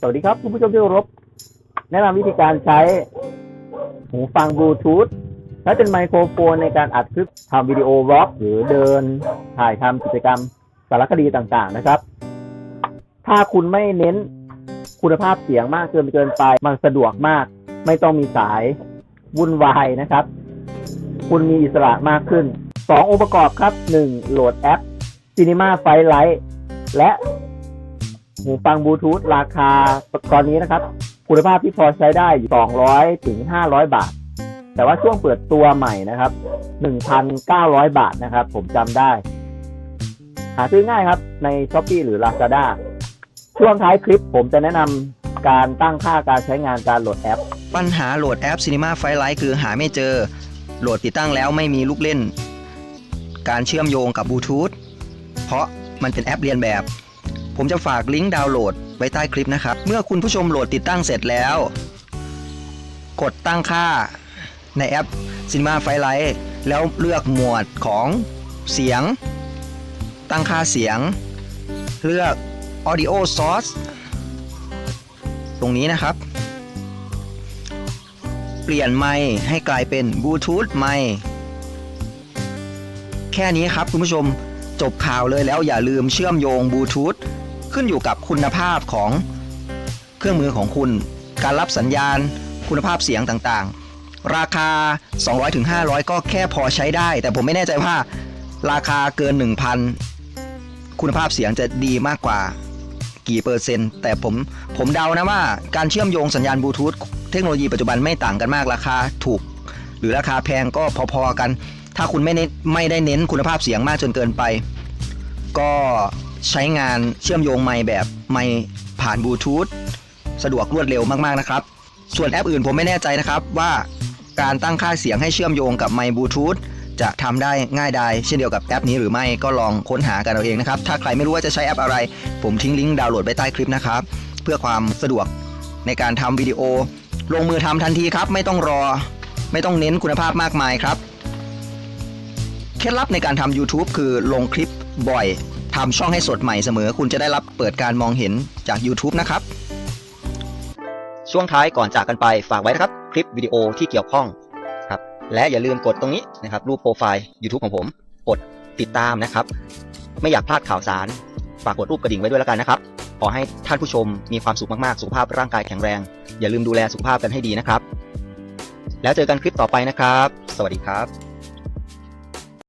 สวัสดีครับคุณผู้ชมที่เคารพแนะนำวิธีการใช้หูฟังบลูทูธและเป็นไมโครโฟนในการอัดคลิปทำวิดีโอวล็อก หรือเดินถ่ายทำกิจกรรมสารคดีต่างๆนะครับ ถ้าคุณไม่เน้นคุณภาพเสียงมากเกินไปเกินไป มันสะดวกมาก ไม่ต้องมีสายวุ่นวายนะครับ คุณมีอิสระมากขึ้นสององค์ประกอบครับหนึ่งโหลดแอป Cinema Firelight และ หูฟังบลูทูธราคาตอนนี้นะครับ คุณภาพที่พอใช้ได้อยู่200ถึง500 บาท แต่ว่าช่วงเปิดตัวใหม่นะครับ 1,900 บาทนะครับ ผมจำได้ หาซื้อง่ายครับใน s h อ p e e หรือ Lazada ช่วงท้ายคลิปผมจะแนะนำการตั้งค่าการใช้งานการโหลดแอป ปัญหาโหลดแอป Cinema f i r e Lite คือหาไม่เจอ โหลดติดตั้งแล้วไม่มีลูกเล่น การเชื่อมโยงกับบลูทูธเพราะมันเป็นแอปเรียนแบบ ผมจะฝากลิงก์ดาวน์โหลดไว้ใต้คลิปนะครับ เมื่อคุณผู้ชมโหลดติดตั้งเสร็จแล้ว กดตั้งค่าในแอป Cinema f i r e Lite แล้วเลือกหมวดของเสียง ตั้งค่าเสียง เลือก Audio Source ตรงนี้นะครับ เปลี่ยนไมค์ให้กลายเป็นบลูทูธไมค์แค่นี้ครับคุณผู้ชมจบข่าวเลยแล้วอย่าลืมเชื่อมโยงบลูทูธ ขึ้นอยู่กับคุณภาพของเครื่องมือของคุณ การรับสัญญาณ คุณภาพเสียงต่างๆ ราคา 200-500 ก็แค่พอใช้ได้ แต่ผมไม่แน่ใจว่าราคาเกิน 1,000 คุณภาพเสียงจะดีมากกว่ากี่เปอร์เซ็นต์ แต่ผมผมเดานะว่าการเชื่อมโยงสัญญาณบลูทูธเทคโนโลยีปัจจุบันไม่ต่างกันมากราคาถูก หรือราคาแพงก็พอๆกัน ถ้าคุณไม่เน้นไม่ได้เน้นคุณภาพเสียงมากจนเกินไป ก็ ใช้งานเชื่อมโยงไมค์แบบไมค์ผ่านบลูทูธสะดวกรวดเร็วมากๆนะครับ ส่วนแอปอื่นผมไม่แน่ใจนะครับว่าการตั้งค่าเสียงให้เชื่อมโยงกับไมค์บลูทูธจะทำได้ง่ายดายเช่นเดียวกับแอปนี้หรือไม่ก็ลองค้นหากันเอาเองนะครับ ถ้าใครไม่รู้ว่าจะใช้แอปอะไร ผมทิ้งลิงก์ดาวน์โหลดไว้ใต้คลิปนะครับ เพื่อความสะดวกในการทำวิดีโอ ลงมือทำทันทีครับ ไม่ต้องรอ ไม่ต้องเน้นคุณภาพมากมายครับ เคล็ดลับในการทำ YouTube คือลงคลิปบ่อย ทำช่องให้สดใหม่เสมอ คุณจะได้รับเปิดการมองเห็นจาก YouTube นะครับ ช่วงท้ายก่อนจากกันไปฝากไว้นะครับ คลิปวิดีโอที่เกี่ยวข้องครับและอย่าลืมกดตรงนี้นะครับ รูปโปรไฟล์ YouTube ของผม กดติดตามนะครับ ไม่อยากพลาดข่าวสาร ฝากกดรูปกระดิ่งไว้ด้วยแล้วกันนะครับ ขอให้ท่านผู้ชมมีความสุขมากๆ สุขภาพร่างกายแข็งแรง อย่าลืมดูแลสุขภาพกันให้ดีนะครับ แล้วเจอกันคลิปต่อไปนะครับ สวัสดีครับ